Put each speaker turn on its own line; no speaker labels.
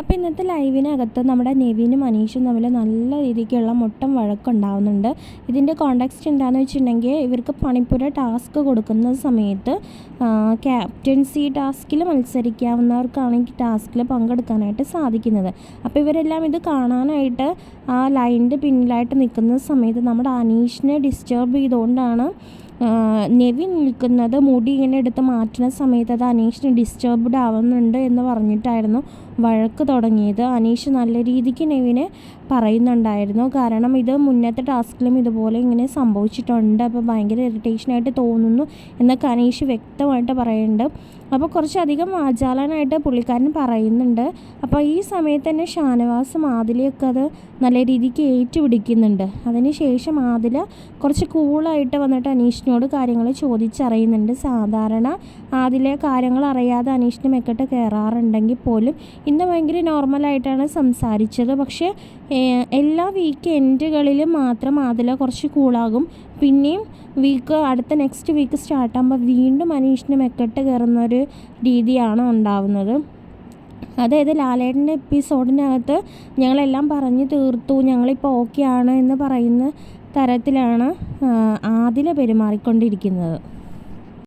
അപ്പോൾ ഇന്നത്തെ ലൈവിനകത്ത് നമ്മുടെ നെവിനും അനീഷും തമ്മിൽ നല്ല രീതിക്കുള്ള മുട്ടം വഴക്കുണ്ടാവുന്നുണ്ട്. ഇതിന്റെ കോണ്ടാക്സ്റ്റ് എന്താണെന്ന് വെച്ചിട്ടുണ്ടെങ്കിൽ ഇവർക്ക് പണിപ്പുര ടാസ്ക് കൊടുക്കുന്ന സമയത്ത് ക്യാപ്റ്റൻസി ടാസ്കിൽ മത്സരിക്കാവുന്നവർക്കാണ് ഈ ടാസ്കിൽ പങ്കെടുക്കാനായിട്ട് സാധിക്കുന്നത്. അപ്പോൾ ഇവരെല്ലാം ഇത് കാണാനായിട്ട് ആ ലൈനിന്റെ പിന്നിലായിട്ട് നിൽക്കുന്ന സമയത്ത് നമ്മുടെ അനീഷിനെ ഡിസ്റ്റർബ് ചെയ്തുകൊണ്ടാണ് നെവിൻ നിൽക്കുന്നത് മുടി ഇങ്ങനെ എടുത്ത് മാറ്റുന്ന സമയത്ത് അത് അനീഷിന് ഡിസ്റ്റർബ്ഡ് ആവുന്നുണ്ട് എന്ന് പറഞ്ഞിട്ടായിരുന്നു വഴക്ക് തുടങ്ങിയത്. അനീഷ് നല്ല രീതിക്ക് നെവിനെ പറയുന്നുണ്ടായിരുന്നു. കാരണം ഇത് മുന്നത്തെ ടാസ്കിലും ഇതുപോലെ ഇങ്ങനെ സംഭവിച്ചിട്ടുണ്ട്. അപ്പോൾ ഭയങ്കര ഇറിറ്റേഷനായിട്ട് തോന്നുന്നു എന്നൊക്കെ അനീഷ് വ്യക്തമായിട്ട് പറയുന്നുണ്ട്. അപ്പോൾ കുറച്ചധികം വാചാലനായിട്ട് പുള്ളിക്കാരൻ പറയുന്നുണ്ട്. അപ്പോൾ ഈ സമയത്ത് തന്നെ ഷാനവാസും ആദിലയൊക്കെ അത് നല്ല രീതിക്ക് ഏറ്റുപിടിക്കുന്നുണ്ട്. അതിന് ശേഷം ആദില കുറച്ച് കൂളായിട്ട് വന്നിട്ട് അനീഷിനോട് കാര്യങ്ങൾ ചോദിച്ചറിയുന്നുണ്ട്. സാധാരണ ആദിലെ കാര്യങ്ങൾ അറിയാതെ അനീഷിന് മെക്കെട്ട് കയറാറുണ്ടെങ്കിൽ പോലും ഇന്ന് ഭയങ്കര നോർമലായിട്ടാണ് സംസാരിച്ചത്. പക്ഷേ എല്ലാ വീക്ക് എൻഡുകളിലും മാത്രം ആദില കുറച്ച് കൂളാകും പിന്നെയും വീക്ക് അടുത്ത നെക്സ്റ്റ് വീക്ക് സ്റ്റാർട്ടാകുമ്പോൾ വീണ്ടും അനീഷിന് മെക്കെട്ട് കയറുന്ന ഒരു രീതിയാണ് ഉണ്ടാവുന്നത്. അതായത് ലാലേട്ടന്റെ എപ്പിസോഡിനകത്ത് ഞങ്ങളെല്ലാം പറഞ്ഞു തീർത്തു ഞങ്ങളിപ്പോൾ ഓക്കെ ആണ് എന്ന് പറയുന്ന തരത്തിലാണ് ആദില പെരുമാറിക്കൊണ്ടിരിക്കുന്നത്.